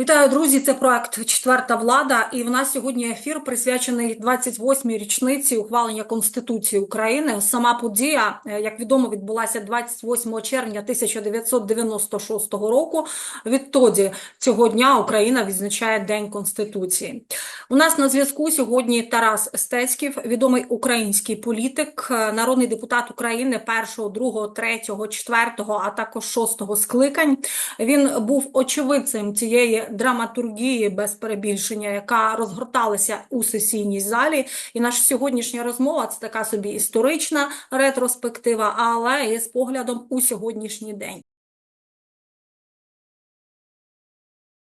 Вітаю, друзі! Це проект Четверта влада. І в нас сьогодні ефір присвячений 28-й річниці ухвалення Конституції України. Сама подія, е, як відомо, відбулася 28 червня 1996 року. Відтоді цього дня Україна відзначає День Конституції. У нас на зв'язку сьогодні Тарас Стецьків, відомий український політик, е, народний депутат України першого, другого, третього, четвертого, а також шостого скликань. Він був очевидцем цієї драматургії без перебільшення, яка розгорталася у сесійній залі. І наша сьогоднішня розмова це така собі історична ретроспектива, але і з поглядом у сьогоднішній день.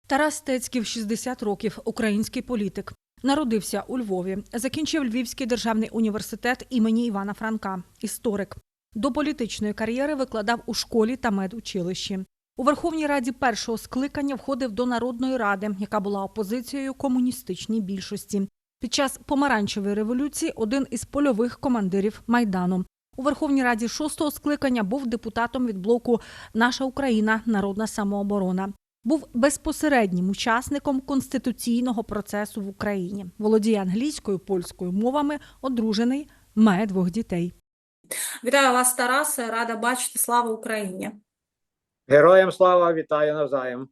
Тарас Стецьків, 60 років, український політик. Народився у Львові, закінчив Львівський державний університет імені Івана Франка, історик. До політичної кар'єри викладав у школі та медучилищі. У Верховній Раді першого скликання входив до Народної ради, яка була опозицією комуністичній більшості. Під час помаранчевої революції один із польових командирів майдану. У Верховній Раді шостого скликання був депутатом від блоку Наша Україна Народна самооборона. Був безпосереднім учасником конституційного процесу в Україні. Володіє англійською польською мовами, одружений, має двох дітей. Вітаю вас, Тарасе. Рада бачити. Слава Україні. Героям слава, вітаю навзаєм.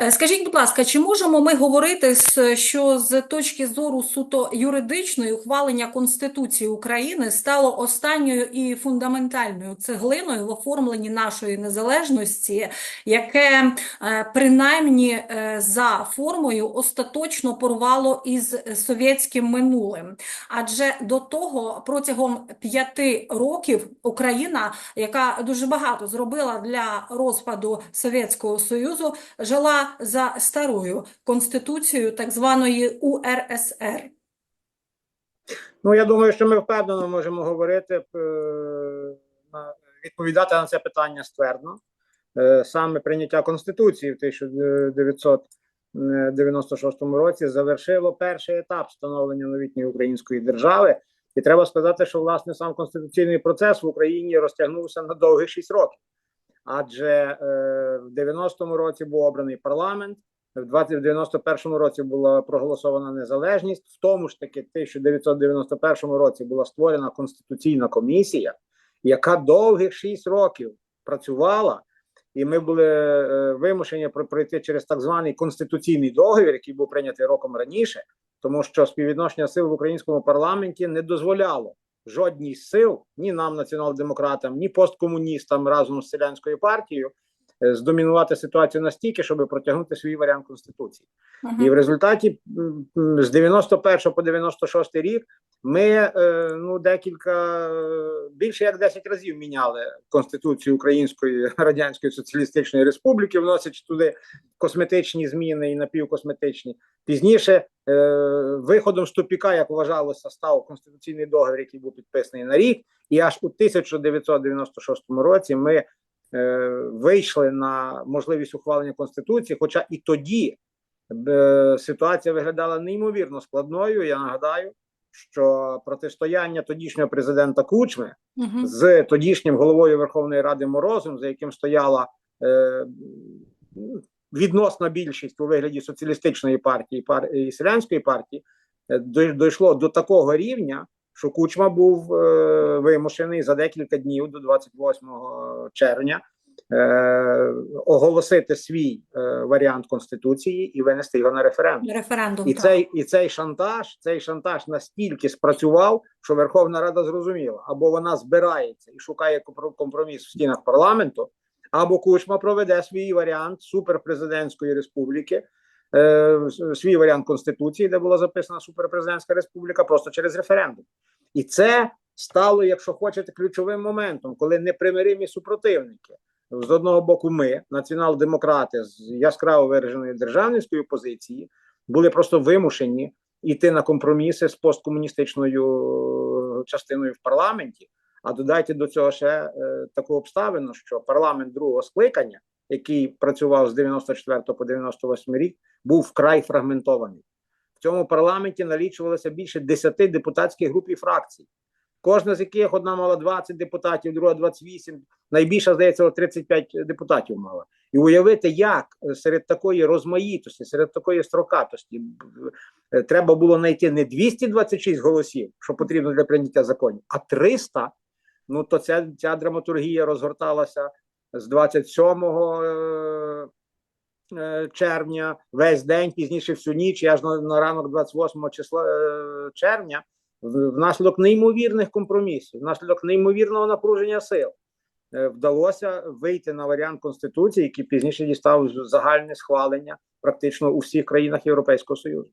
Е, Скажіть, будь ласка, чи можемо ми говорити, що з точки зору суто юридичної ухвалення Конституції України стало останньою і фундаментальною цеглиною в оформленні нашої незалежності, яке е, принаймні е, за формою остаточно порвало із совєтським минулим? Адже до того протягом п'яти років Україна, яка дуже багато зробила для розпаду Совєтського Союзу, жила за старою конституцією так званої УРСР. Ну я думаю, що ми впевнено можемо говорити, е, відповідати на це питання ствердно. Е, Саме прийняття Конституції в 1996 році завершило перший етап становлення новітньої української держави. І треба сказати, що власне сам конституційний процес в Україні розтягнувся на довгих 6 років. Адже е, в 90-му році був обраний парламент, в 20 в 91-му році була проголосована незалежність. В тому ж таки, в 1991 році була створена конституційна комісія, яка довгих 6 років працювала, і ми були е, вимушені про- пройти через так званий конституційний договір, який був прийнятий роком раніше, тому що співвідношення сил в українському парламенті не дозволяло жодній сил, ні нам, націонал-демократам, ні посткомуністам разом з селянською партією здомінувати ситуацію настільки, щоб протягнути свій варіант конституції. І в результаті з 91 по 96 рік ми е, ну декілька е, більше як 10 разів міняли конституцію Української Радянської Соціалістичної Республіки, вносячи туди косметичні зміни і напівкосметичні. Пізніше е, виходом з тупіка, як вважалося, став конституційний договір, який був підписаний на рік, і аж у 1996 році ми е, вийшли на можливість ухвалення конституції. Хоча і тоді е, ситуація виглядала неймовірно складною. Я нагадаю, що протистояння тодішнього президента Кучми Мгм. з тодішнім головою Верховної Ради Морозом, за яким стояла е, відносна більшість у вигляді соціалістичної партії пар, і селянської партії, е, дійшло до такого рівня, що Кучма був е, вимушений за декілька днів до 28 червня е, оголосити свій е, варіант конституції і винести його на референдум. Референдум. І так. цей, і цей шантаж, цей шантаж настільки спрацював, що Верховна Рада зрозуміла, або вона збирається і шукає компроміс в стінах парламенту, або Кучма проведе свій варіант суперпрезидентської республіки, е, свій варіант конституції, де була записана суперпрезидентська республіка, просто через референдум. І це стало, якщо хочете, ключовим моментом, коли непримиримі супротивники. З одного боку, ми, націонал-демократи з яскраво вираженої державницької позиції, були просто вимушені йти на компроміси з посткомуністичною е, частиною в парламенті. А додайте до цього ще е, таку обставину, що парламент другого скликання, який працював з 94 по 98 рік, був вкрай фрагментований. Цьому парламенті налічувалося більше 10 депутатських груп і фракцій. кожна з яких одна мала 20 депутатів, друга 28, найбільша, здається, 35 депутатів мала. І уявити, як серед такої розмаїтості, серед такої строкатості е, треба було знайти не 226 голосів, що потрібно для прийняття законів, а 300. Ну то ця, ця драматургія розгорталася з 27 е, е, червня, весь день, пізніше всю ніч, і аж на, на ранок 28 числа е, червня, внаслідок неймовірних компромісів, внаслідок неймовірного напруження сил. е, Вдалося вийти на варіант конституції, який пізніше дістав загальне схвалення практично у всіх країнах Європейського Союзу.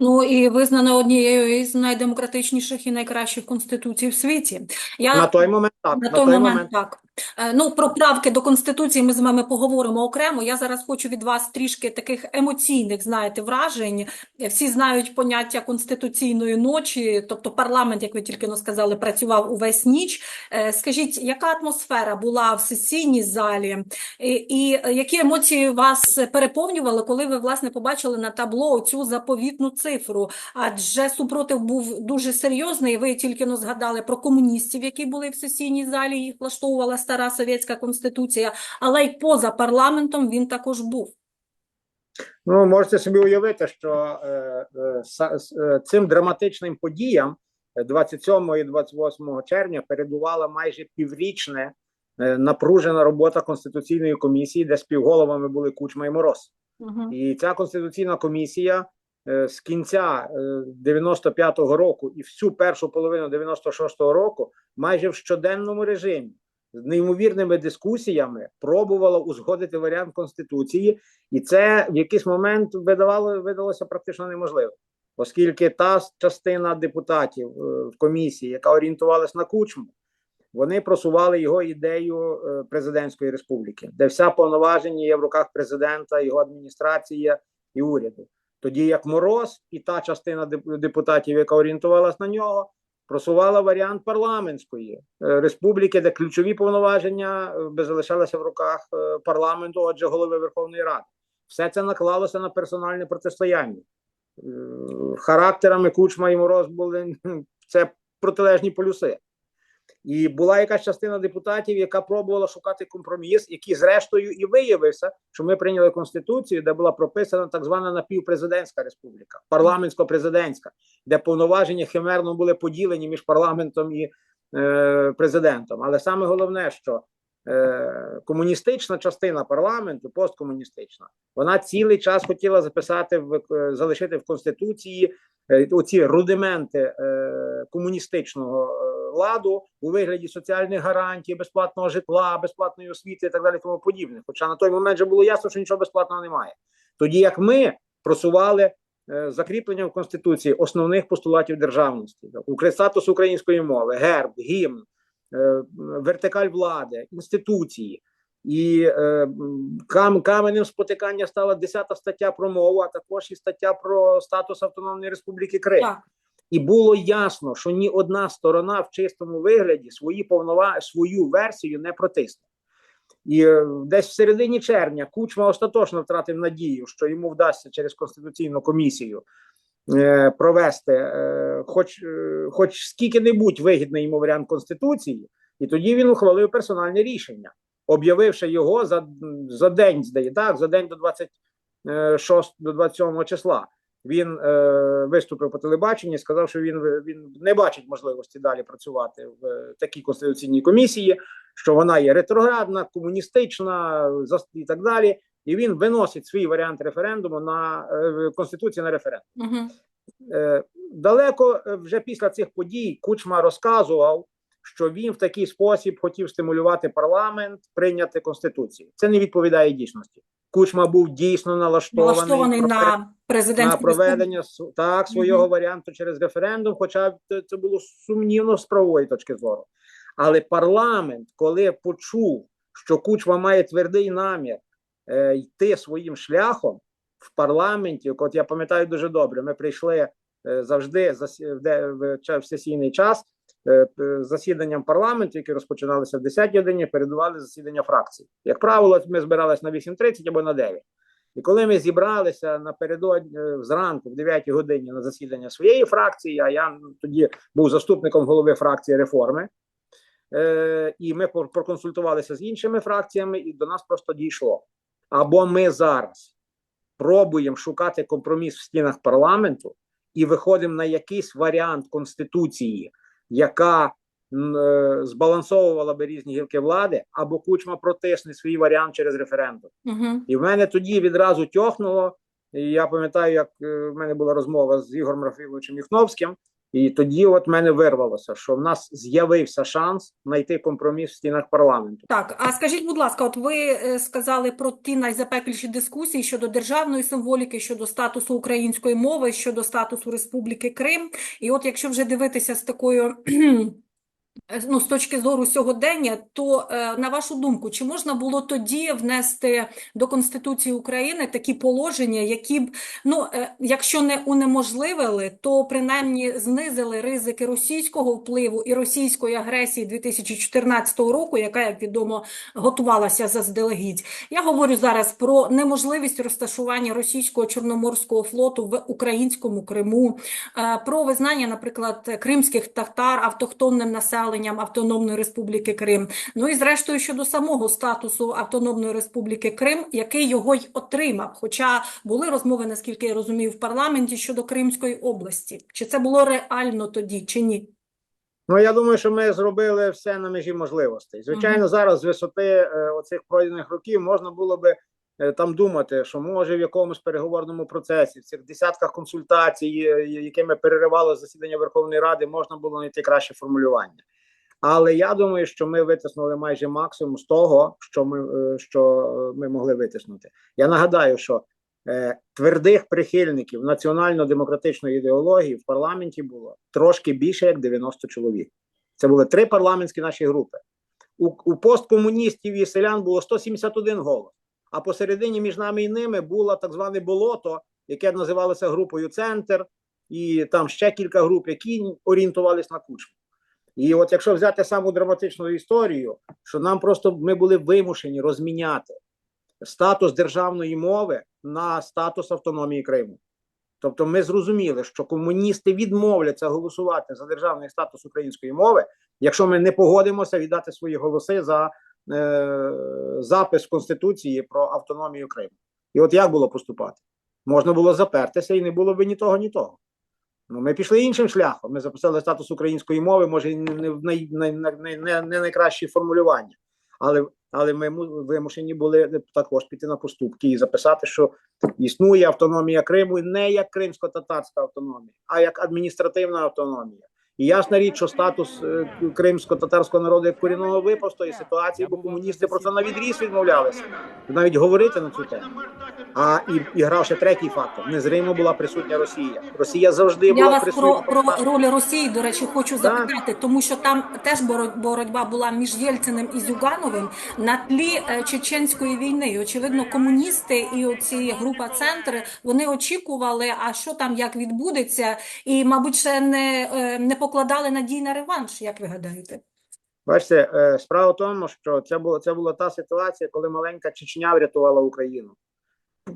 Ну і визнана однією із найдемократичніших і найкращих конституцій в світі. Я На той момент так. На той момент так. Е, Ну, про правки до Конституції ми з вами поговоримо окремо. Я зараз хочу від вас трішки таких емоційних, знаєте, вражень. Всі знають поняття конституційної ночі, тобто парламент, як ви тільки но сказали, працював увесь ніч. Е, Скажіть, яка атмосфера була в сесійній залі, і, і які емоції вас переповнювали, коли ви, власне, побачили на табло цю заповітну цифру? Адже супротив був дуже серйозний. Ви тільки но згадали про комуністів, які були в сесійній залі, їх влаштовувала стара совєтська конституція, але й поза парламентом він також був. Ну, можете собі уявити, що е, е, е, цим драматичним подіям е, 27 і 28 червня передувала майже піврічне е, напружена робота конституційної комісії, де співголовами були Кучма і Мороз. Угу. І ця конституційна комісія е, з кінця е, 95-го року і всю першу половину 96-го року майже в щоденному режимі з неймовірними дискусіями пробувала узгодити варіант конституції, і це в якийсь момент видавало видалося практично неможливо, оскільки та частина депутатів е, в комісії, яка орієнтувалась на кучму, вони просували його ідею е, президентської республіки, де вся повноваження є в руках президента, його адміністрації і уряду. Тоді як Мороз і та частина деп- депутатів, яка орієнтувалась на нього, просувала варіант парламентської е, республіки, де ключові повноваження е, залишалися в руках е, парламенту, отже, голови Верховної Ради. Все це наклалося на персональне протистояння. Характерами Кучма і Мороз були це протилежні полюси. І була якась частина депутатів, яка пробувала шукати компроміс, який, зрештою, і виявився, що ми прийняли конституцію, де була прописана так звана напівпрезидентська республіка, парламентсько-президентська, де повноваження химерно були поділені між парламентом і е, президентом. Але саме головне, що е, комуністична частина парламенту, посткомуністична, вона цілий час хотіла записати в е, залишити в конституції е, оці рудименти комуністичного ладу у вигляді соціальних гарантій, безплатного житла, безплатної освіти і так далі, тому подібне. Хоча на той момент вже було ясно, що нічого безплатного немає. Тоді як ми просували закріплення в конституції основних постулатів державності, Укр- статус української мови, герб, гімн, вертикаль влади, інституції. І е, кам, каменем спотикання стала 10 стаття про мову, а також і стаття про статус Автономної Республіки Крим. Так. І було ясно, що ні одна сторона в чистому вигляді свої повнова свою версію не протисне. І е, десь в середині червня Кучма остаточно втратив надію, що йому вдасться через конституційну комісію е, провести е, хоч, е, хоч скільки-небудь вигідний йому варіант конституції, і тоді він ухвалив персональне рішення, об'явивши його за, за день, здається, так, за день до 26 до 27 числа. Він е, виступив по телебаченні, сказав, що він, він не бачить можливості далі працювати в е, такій конституційній комісії, що вона є ретроградна, комуністична зас- і так далі. І він виносить свій варіант референдуму на е, конституцію на референдум. Угу. Далеко е, вже після цих подій Кучма розказував, що він в такий спосіб хотів стимулювати парламент прийняти конституцію. Це не відповідає дійсності. Кучма був дійсно налаштований, Налаштований про- на на проведення так свого Мгм. варіанту через референдум, хоча це було сумнівно з правової точки зору. Але парламент, коли почув, що Кучма має твердий намір е, йти своїм шляхом в парламенті, от я пам'ятаю дуже добре, ми прийшли е, завжди де- в, сесійний час е, засіданням парламенту, які розпочиналися в 10 годині, передували засідання фракцій. Як правило, ми збиралися на 8.30 або на 9. І коли ми зібралися напередодні зранку, в 9 годині на засідання своєї фракції, а я тоді був заступником голови фракції реформи, е, і ми проконсультувалися з іншими фракціями, і до нас просто дійшло. Або ми зараз пробуємо шукати компроміс в стінах парламенту і виходимо на якийсь варіант конституції, яка е, збалансовувала би різні гілки влади, або кучма протисне свій варіант через референдум. Угу. І в мене тоді відразу тьохнуло. І я пам'ятаю, як е, в мене була розмова з Ігорем Рафіловичем Юхновським, і тоді от мене вирвалося, що в нас з'явився шанс знайти компроміс в стінах парламенту. Так, а скажіть, будь ласка, от ви е, сказали про ті найзапекліші дискусії щодо державної символіки, щодо статусу української мови, щодо статусу Республіки Крим. І от якщо вже дивитися з такою, ну, з точки зору сьогодення, то е, на вашу думку, чи можна було тоді внести до Конституції України такі положення, які б, ну, е, якщо не унеможливили, то принаймні знизили ризики російського впливу і російської агресії 2014 року, яка, як відомо, готувалася заздалегідь. Я говорю зараз про неможливість розташування російського чорноморського флоту в українському Криму, е, про визнання, наприклад, кримських татар автохтонним населенням Автономної Республіки Крим. Ну і зрештою щодо самого статусу Автономної Республіки Крим, який його й отримав. Хоча були розмови, наскільки я розумію, в парламенті щодо Кримської області. Чи це було реально тоді, чи ні? Ну я думаю, що ми зробили все на межі можливостей. Звичайно, зараз з висоти е, оцих пройдених років можна було би е, там думати, що може в якомусь переговорному процесі, в цих десятках консультацій, е, якими переривало засідання Верховної Ради, можна було знайти краще формулювання. Але я думаю, що ми витиснули майже максимум з того, що ми, е, що е, ми могли витиснути. Я нагадаю, що е, твердих прихильників національно-демократичної ідеології в парламенті було трошки більше як 90 чоловік. Це були три парламентські наші групи. У, у посткомуністів і селян було 171 голос. А посередині між нами і ними було так зване болото, яке називалося групою Центр, і там ще кілька груп, які орієнтувалися на кучму. І от якщо взяти саму драматичну історію, що нам просто ми були вимушені розміняти статус державної мови на статус автономії Криму. Тобто ми зрозуміли, що комуністи відмовляться голосувати за державний статус української мови, якщо ми не погодимося віддати свої голоси за е, запис Конституції про автономію Криму. І от як було поступати? Можна було запертися і не було би ні того, ні того. Ну, ми пішли іншим шляхом. Ми записали статус української мови, може, не в най, най, не, не найкращі формулювання, але, але ми вимушені були також піти на поступки і записати, що існує автономія Криму не як кримсько-татарська автономія, а як адміністративна автономія. І ясна річ, що статус е, кримсько-татарського народу як корінного випав з тої ситуації, бо комуністи про це на відріз відмовлялися, навіть говорити на цю тему. А і, і грав ще третій фактор: незримо була присутня Росія. Росія завжди Я була вас присутня. про, про роль Росії, до речі, хочу запитати, тому що там теж боро- боротьба була між Єльциним і Зюгановим на тлі е, чеченської війни. І, очевидно, комуністи і оці група центри вони очікували, а що там як відбудеться, і, мабуть, ще не, е, не покладали надій на реванш, як ви гадаєте? Бачите, е, справа в тому, що це була це була та ситуація, коли маленька Чечня врятувала Україну.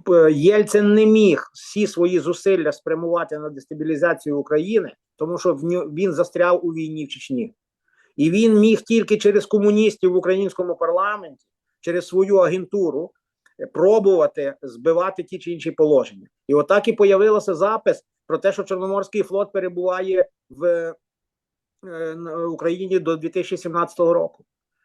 П- Єльцин не міг всі свої зусилля спрямувати на дестабілізацію України, тому що в він застряв у війні в Чечні. І він міг тільки через комуністів в українському парламенті, через свою агентуру е, пробувати збивати ті чи інші положення. І отак і появився запис про те, що Чорноморський флот перебуває в е, на Україні до 2017 року.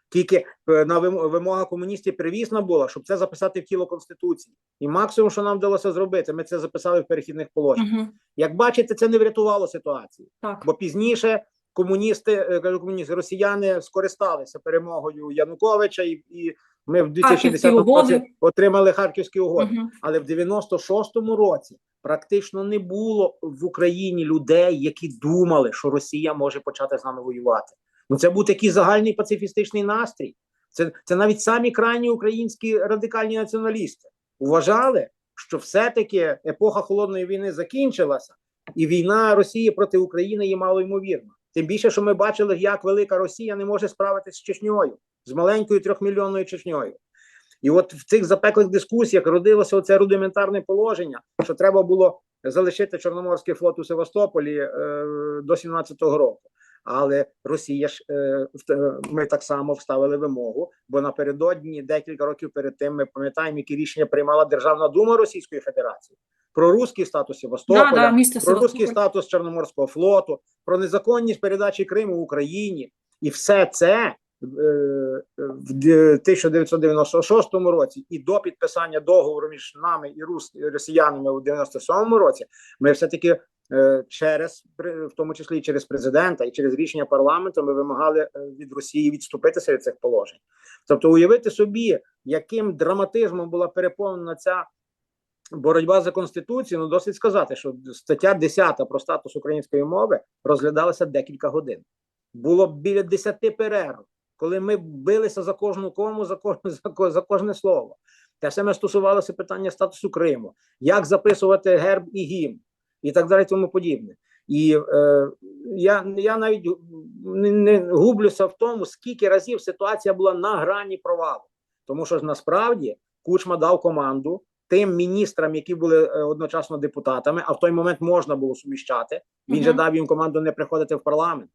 Тільки е, на вим- вимога комуністів привісна була, щоб це записати в тіло конституції. І максимум, що нам вдалося зробити, ми це записали в перехідних положеннях. Угу. Як бачите, це не врятувало ситуації, Так. бо пізніше комуністи, е, кажу комуністи, росіяни скористалися перемогою Януковича, і, і ми в 2010 угоди. році отримали харківські угоди. Угу. Але в 96-му році практично не було в Україні людей, які думали, що Росія може почати з нами воювати. Ну це був такий загальний пацифістичний настрій. Це, це навіть самі крайні українські радикальні націоналісти вважали, що все-таки епоха холодної війни закінчилася, і війна Росії проти України є малоймовірна. Тим більше, що ми бачили, як велика Росія не може справитися з Чечньою, з маленькою трьохмільйонною Чечньою. І от в цих запеклих дискусіях родилося оце рудиментарне положення, що треба було залишити Чорноморський флот у Севастополі е, до 17-го року. Але Росія ж е, ми так само вставили вимогу, бо напередодні декілька років перед тим ми пам'ятаємо, які рішення приймала Державна дума Російської Федерації. Про руський статус Севастополя, Да, да, про руський статус Чорноморського флоту, про незаконність передачі Криму Україні, і все це е, в 1996 році і до підписання договору між нами і росіянами у 97 році, ми все таки через при- в тому числі і через президента і через рішення парламенту, ми вимагали е, від Росії відступитися від цих положень. Тобто, уявити собі, яким драматизмом була переповнена ця боротьба за конституцію, ну досить сказати, що стаття 10 про статус української мови розглядалася декілька годин. Було біля 10 перерв, коли ми билися за кожну кому, за кожне, за, за кожне слово. Те саме стосувалося питання статусу Криму, як записувати герб і гімн, і так далі, тому подібне. І е, я, я навіть не, не гублюся в тому, скільки разів ситуація була на грані провалу. Тому що насправді Кучма дав команду тим міністрам, які були е, одночасно депутатами, а в той момент можна було суміщати. Він же дав їм команду не приходити в парламент.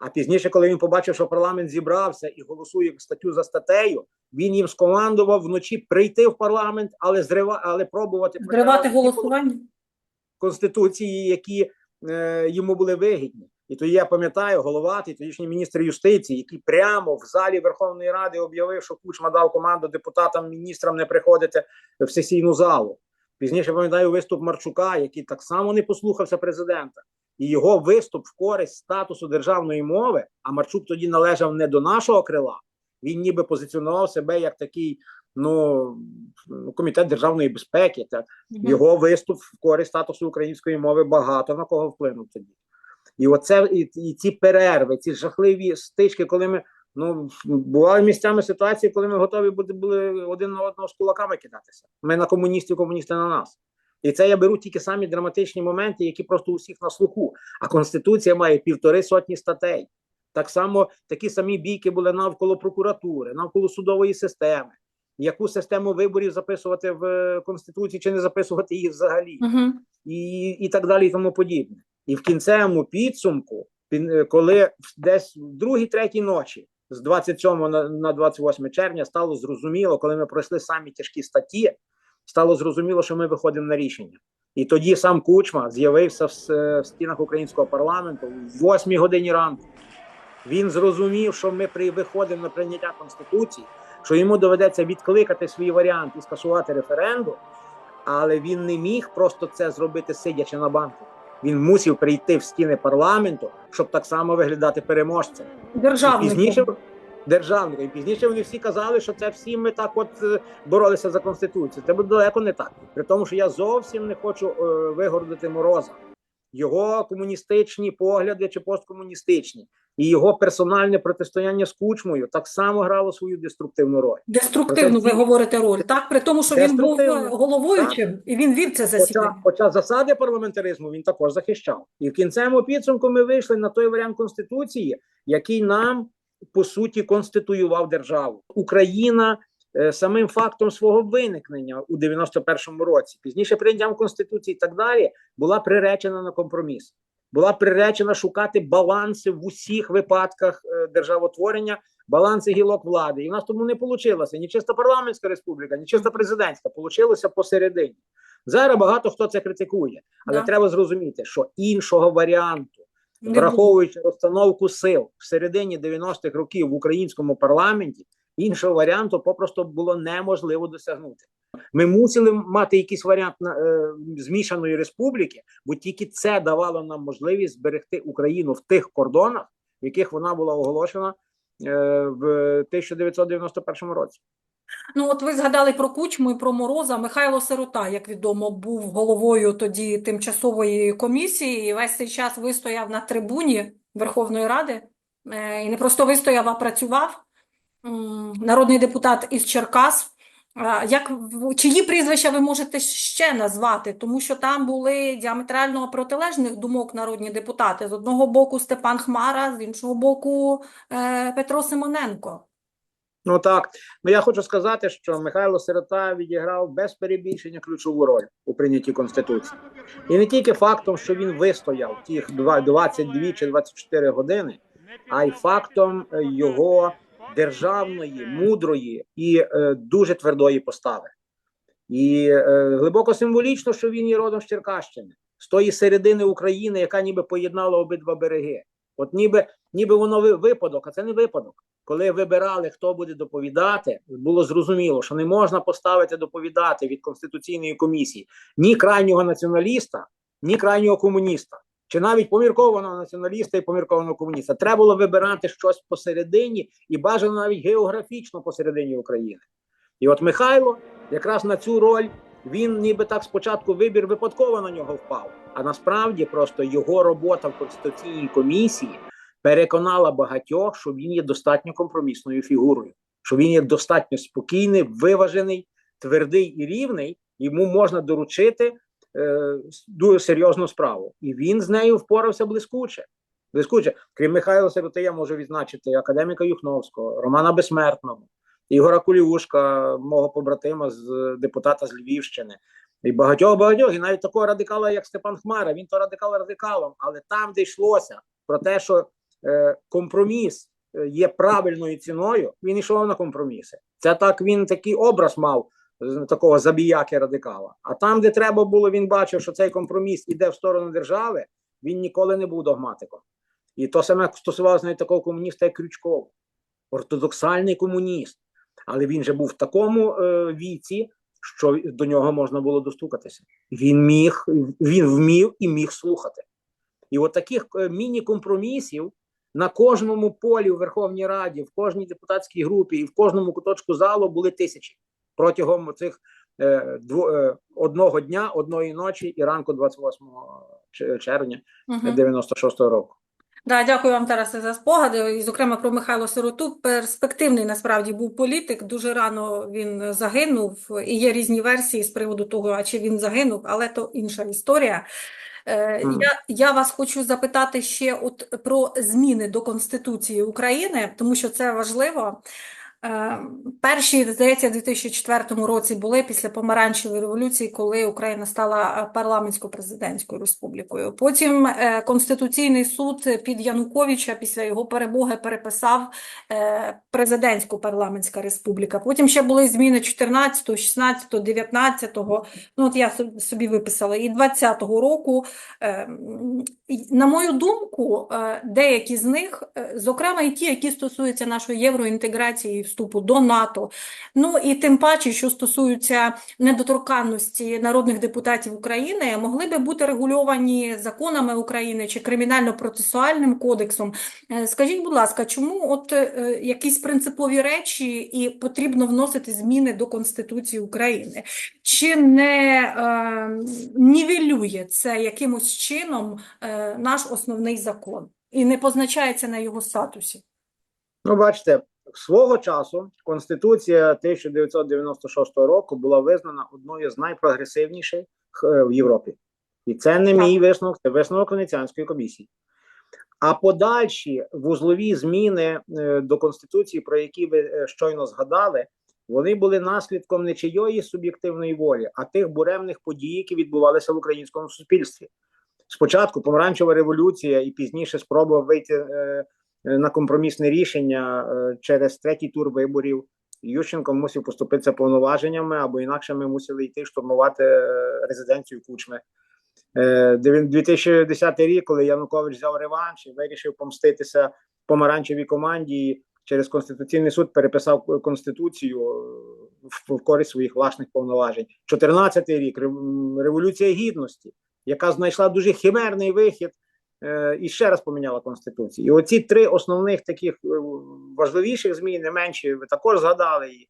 А пізніше, коли він побачив, що парламент зібрався і голосує статтю за статтею, він їм скомандував вночі прийти в парламент, але зрива, але пробувати Зривати голосування. Конституції, які е, йому були вигідні. І тоді я пам'ятаю, головатий тодішній міністр юстиції, який прямо в залі Верховної Ради об'явив, що Кучма дав команду депутатам, міністрам не приходити в сесійну залу. Пізніше пам'ятаю виступ Марчука, який так само не послухався президента, і його виступ в користь статусу державної мови. А Марчук тоді належав не до нашого крила. Він ніби позиціонував себе як такий, ну комітет державної безпеки. Так його виступ в користь статусу української мови багато на кого вплинув тоді. І оце і, і ці перерви, ці жахливі стички, коли ми ну бували місцями ситуації, коли ми готові були, були один на одного з кулаками кидатися. Ми на комуністів, комуністи на нас. І це я беру тільки самі драматичні моменти, які просто у всіх на слуху. А конституція має півтори сотні статей. Так само такі самі бійки були навколо прокуратури, навколо судової системи. Яку систему виборів записувати в е, конституції чи не записувати її взагалі? Мгм. і, і так далі, і тому подібне. І в кінцевому підсумку, е, коли десь в другій, третій ночі, з 27 на, на 28 червня, стало зрозуміло, коли ми пройшли самі тяжкі статті, стало зрозуміло, що ми виходимо на рішення. І тоді сам Кучма з'явився в, в стінах українського парламенту в 8 годині ранку. Він зрозумів, що ми при виходимо на прийняття конституції, що йому доведеться відкликати свій варіант і скасувати референдум, але він не міг просто це зробити сидячи на банку. Він мусив прийти в стіни парламенту, щоб так само виглядати переможцем. Державником. пізніше державником. І пізніше вони всі казали, що це всі ми так от е, боролися за конституцію. Це буде далеко не так. При тому, що я зовсім не хочу е, вигородити мороза. Його комуністичні погляди чи посткомуністичні, і його персональне протистояння з кучмою так само грало свою деструктивну роль. Деструктивну, ви говорите роль, так? При тому, що він був е, Деструктивну. і він вів це Хоча, засідання. хоча засади парламентаризму він також захищав. І в кінцевому підсумку ми вийшли на той варіант конституції, який нам по суті конституював державу. Україна е, самим фактом свого виникнення у 91-му році, пізніше прийняттям конституції і так далі, була приречена на компроміс. Була приречена шукати баланси в усіх випадках е, державотворення, баланси гілок влади. І в нас тому не вийшло ні чисто парламентська республіка, ні чисто президентська. Получилося посередині. Зараз багато хто це критикує, але Да. треба зрозуміти, що іншого варіанту, враховуючи розстановку сил в середині 90-х років в українському парламенті, іншого варіанту попросту було неможливо досягнути. Ми мусили мати якийсь варіант на- е, змішаної республіки, бо тільки це давало нам можливість зберегти Україну в тих кордонах, в яких вона була оголошена е, в 1991 році. Ну, от ви згадали про Кучму і про Мороза. Михайло Сирота, як відомо, був головою тоді тимчасової комісії і весь цей час вистояв на трибуні Верховної Ради. Е, І не просто вистояв, а працював. Народний депутат із Черкас. Як, чиї прізвища ви можете ще назвати? Тому що там були діаметрально протилежних думок народні депутати. З одного боку Степан Хмара, з іншого боку е, Петро Симоненко. Ну так, ну я хочу сказати, що Михайло Сирота відіграв без перебільшення ключову роль у прийнятті конституції, і не тільки фактом, що він вистояв тих два- 22 чи 24 години, а й фактом е, його державної, мудрої і е, дуже твердої постави. І е, глибоко символічно, що він є родом з Черкащини, з тої середини України, яка ніби поєднала обидва береги. От ніби, ніби воно випадок, а це не випадок. Коли вибирали, хто буде доповідати, було зрозуміло, що не можна поставити доповідати від конституційної комісії ні крайнього націоналіста, ні крайнього комуніста, чи навіть поміркованого націоналіста і поміркованого комуніста. Треба було вибирати щось посередині і бажано навіть географічно посередині України. І от Михайло якраз на цю роль він ніби так спочатку вибір випадково на нього впав. А насправді просто його робота в конституційній комісії переконала багатьох, що він є достатньо компромісною фігурою, що він є достатньо спокійний, виважений, твердий і рівний. Йому можна доручити дуже серйозну справу, і він з нею впорався блискуче. Блискуче, крім Михайла Сироти, можу відзначити академіка Юхновського, Романа Безсмертного, Ігора Куліушка, мого побратима з е, депутата з Львівщини, і багатьох багатьох, і навіть такого радикала, як Степан Хмара. Він то радикал радикалом, але там, де йшлося про те, що е, компроміс е, є правильною ціною, він йшов на компроміси. Це так він такий образ мав такого забіяки радикала. А там, де треба було, він бачив, що цей компроміс іде в сторону держави, він ніколи не був догматиком. І то саме стосувалося навіть такого комуніста, як Крючков, ортодоксальний комуніст. Але він же був в такому е, віці, що до нього можна було достукатися. Він міг, він вмів і міг слухати. І от таких е, міні-компромісів на кожному полі в Верховній Раді, в кожній депутатській групі і в кожному куточку залу були тисячі протягом цих е, е, одного дня, одної ночі і ранку 28 ч- червня Мгм. 96-го року. Да, дякую вам, Тарасе, за спогади. І, зокрема, про Михайло Сироту. Перспективний насправді був політик. Дуже рано він загинув. І є різні версії з приводу того, а чи він загинув, але то інша історія. Е, Я, я вас хочу запитати ще от про зміни до Конституції України, тому що це важливо. Е, Перші, здається, в 2004 році були після помаранчевої революції, коли Україна стала е, парламентсько-президентською республікою. Потім е, Конституційний суд під Януковича після його перемоги переписав е, президентську парламентська республіка. Потім ще були зміни 14, 16, 19, ну от я собі виписала, і 20-го року. На мою думку, деякі з них, зокрема і ті, які стосуються нашої євроінтеграції вступу до НАТО, ну і тим паче, що стосуються недоторканності народних депутатів України, могли би бути регульовані законами України чи кримінально-процесуальним кодексом. Е, Скажіть, будь ласка, чому от е, якісь принципові речі і потрібно вносити зміни до Конституції України? Чи не е, нівелює це якимось чином е, наш основний закон і не позначається на його статусі? Ну, бачите, свого часу Конституція 1996 року була визнана одною з найпрогресивніших е, в Європі. І це не мій висновок, це висновок Венеціанської комісії. А подальші вузлові зміни е, до Конституції, про які ви е, щойно згадали, вони були наслідком не чийої суб'єктивної волі, а тих буремних подій, які відбувалися в українському суспільстві. Спочатку помаранчева революція, і пізніше спроба вийти е, на компромісне рішення е, через третій тур виборів. Ющенко мусив поступитися повноваженнями, або інакше ми мусили йти штурмувати е, резиденцію Кучми. Е, дев'ян- 2010 рік, коли Янукович взяв реванш і вирішив помститися помаранчевій команді, через Конституційний суд переписав конституцію е, в, користь своїх власних повноважень. 14 рік революція гідності, яка знайшла дуже химерний вихід е, і ще раз поміняла конституцію. І оці три основних таких е, важливіших змін, не менші, ви також згадали і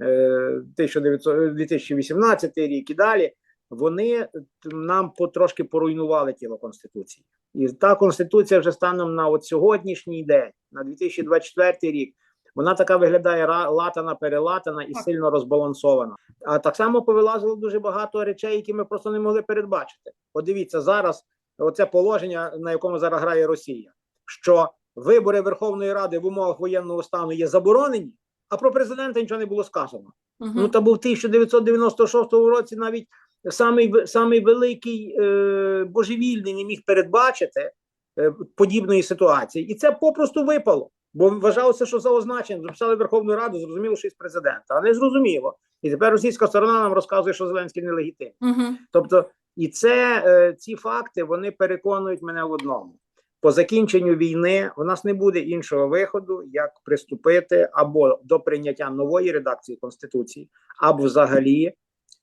е, 1900 2018 рік і далі. Вони нам потрошки поруйнували тіло конституції, і та конституція вже станом на от сьогоднішній день, на 2024 рік, вона така виглядає латана, перелатана і сильно розбалансована. А так само повилазило дуже багато речей, які ми просто не могли передбачити. Подивіться зараз, оце положення, на якому зараз грає Росія, що вибори Верховної Ради в умовах воєнного стану є заборонені, а про президента нічого не було сказано. Мгм. Ну, та був 1996 році навіть самий, самий великий е, божевільний не міг передбачити е, подібної ситуації. І це попросту випало. Бо вважалося, що за означенням записали Верховну Раду, зрозуміло, що із президента, а не зрозуміло. І тепер російська сторона нам розказує, що Зеленський нелегітимний. Мгм. Тобто, і це е, ці факти вони переконують мене в одному: по закінченню війни у нас не буде іншого виходу, як приступити або до прийняття нової редакції конституції, або взагалі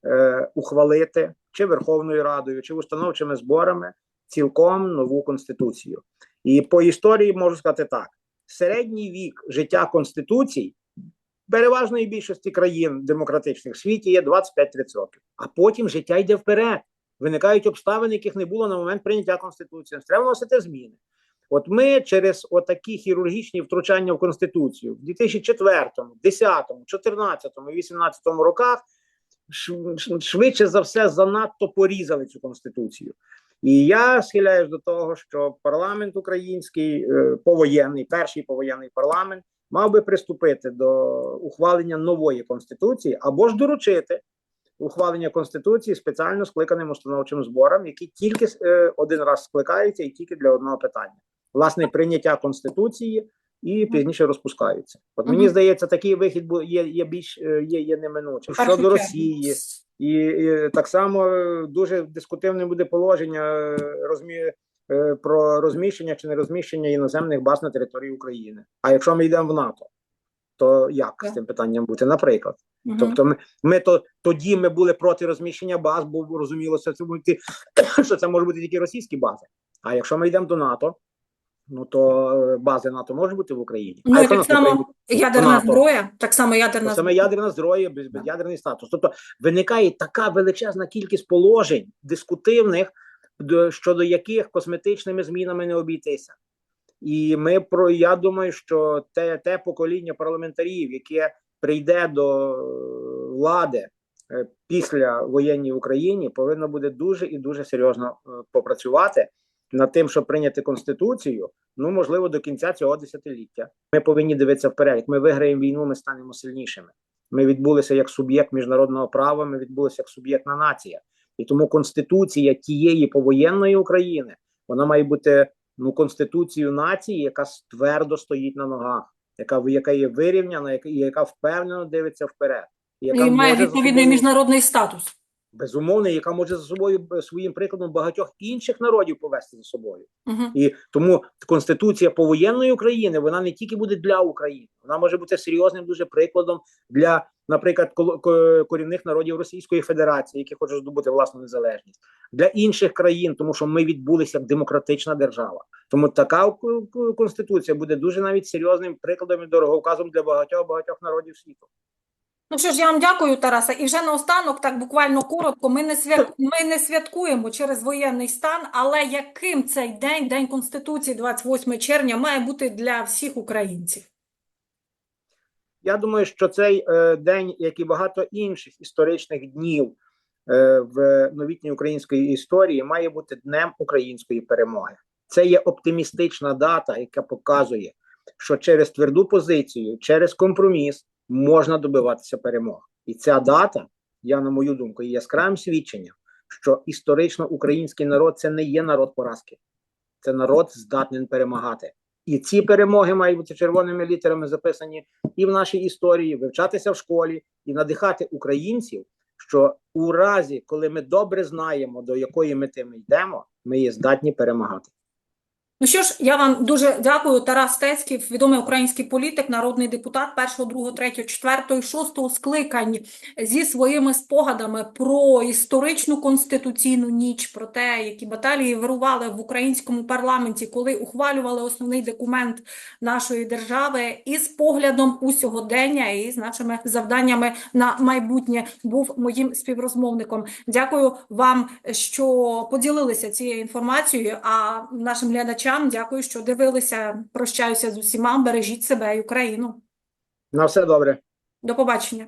е, ухвалити чи Верховною Радою, чи установчими зборами цілком нову конституцію. І по історії можу сказати так: середній вік життя конституцій переважної більшості країн демократичних в світі є 25-30 років. А потім життя йде вперед. Виникають обставини, яких не було на момент прийняття конституції. Треба вносити зміни. От ми через отакі хірургічні втручання в конституцію в 2004, 10, 14 і 18 роках шв- шв- швидше за все занадто порізали цю конституцію. І я схиляюсь до того, що парламент український е, повоєнний, перший повоєнний парламент, мав би приступити до ухвалення нової конституції або ж доручити ухвалення конституції спеціально скликаним установчим зборам, які тільки е, один раз скликаються і тільки для одного питання: власне прийняття конституції і пізніше розпускаються. От мені здається, такий вихід є, є більш е, є, є неминучим щодо. Росії. І, і так само е, дуже дискутивне буде положення е, розмі... про розміщення чи не розміщення іноземних баз на території України. А якщо ми йдемо в НАТО, то як з Так. цим питанням бути? Наприклад, Мгм. тобто ми, ми то тоді ми були проти розміщення баз, бо розумілося, це бути, що це можуть бути тільки російські бази. А якщо ми йдемо до НАТО, ну то е, бази НАТО можуть бути в Україні. Ну, а і так само ядерна НАТО? зброя, так само ядерна То саме зброя. ядерна зброя, без, безядерний статус. Тобто виникає така величезна кількість положень дискутивних, до- щодо яких косметичними змінами не обійтися. І ми про я думаю, що те, те покоління парламентарів, яке прийде до е, влади е, після воєнній Україні, повинно буде дуже і дуже серйозно е, попрацювати над тим, щоб прийняти конституцію. Ну можливо, до кінця цього десятиліття. Ми повинні дивитися вперед. Як ми виграємо війну, ми станемо сильнішими. Ми відбулися як суб'єкт міжнародного права. Ми відбулися як суб'єктна нація, і тому конституція тієї повоєнної України вона має бути ну конституцією нації, яка твердо стоїть на ногах, яка яка є вирівняна, яка і яка впевнено дивиться вперед, і яка І має відповідний собою- міжнародний статус. безумовно, яка може за собою е, своїм прикладом багатьох інших народів повести за собою. Мгм. І тому конституція повоєнної України вона не тільки буде для України, вона може бути серйозним дуже прикладом для, наприклад, корінних народів Російської Федерації, які хочуть здобути власну незалежність, для інших країн, тому що ми відбулися як демократична держава. Тому така конституція буде дуже навіть серйозним прикладом і дороговказом для багатьох багатьох народів світу. Ну що ж, я вам дякую, Тараса. І вже наостанок, так буквально коротко, ми не свят... ми не святкуємо через воєнний стан, але яким цей день, День Конституції, 28 червня, має бути для всіх українців? Я думаю, що цей е, день, як і багато інших історичних днів е, в новітній української історії, має бути днем української перемоги. Це є оптимістична дата, яка показує, що через тверду позицію, через компроміс можна добиватися перемог. І ця дата, я на мою думку, є яскравим свідченням, що історично український народ це не є народ поразки, це народ здатний перемагати. І ці перемоги мають бути червоними літерами записані і в нашій історії, вивчатися в школі і надихати українців, що у разі, коли ми добре знаємо, до якої мети ми йдемо, ми є здатні перемагати. Ну що ж, я вам дуже дякую. Тарас Стецький, відомий український політик, народний депутат першого, другого, третього, четвертого, шостого скликань зі своїми спогадами про історичну конституційну ніч, про те, які баталії вирували в українському парламенті, коли ухвалювали основний документ нашої держави, і з поглядом у сьогодення, і з нашими завданнями на майбутнє був моїм співрозмовником. Дякую вам, що поділилися цією інформацією. А нашим глядачам дякую, що дивилися. Прощаюся з усіма. Бережіть себе і Україну. На все добре. До побачення.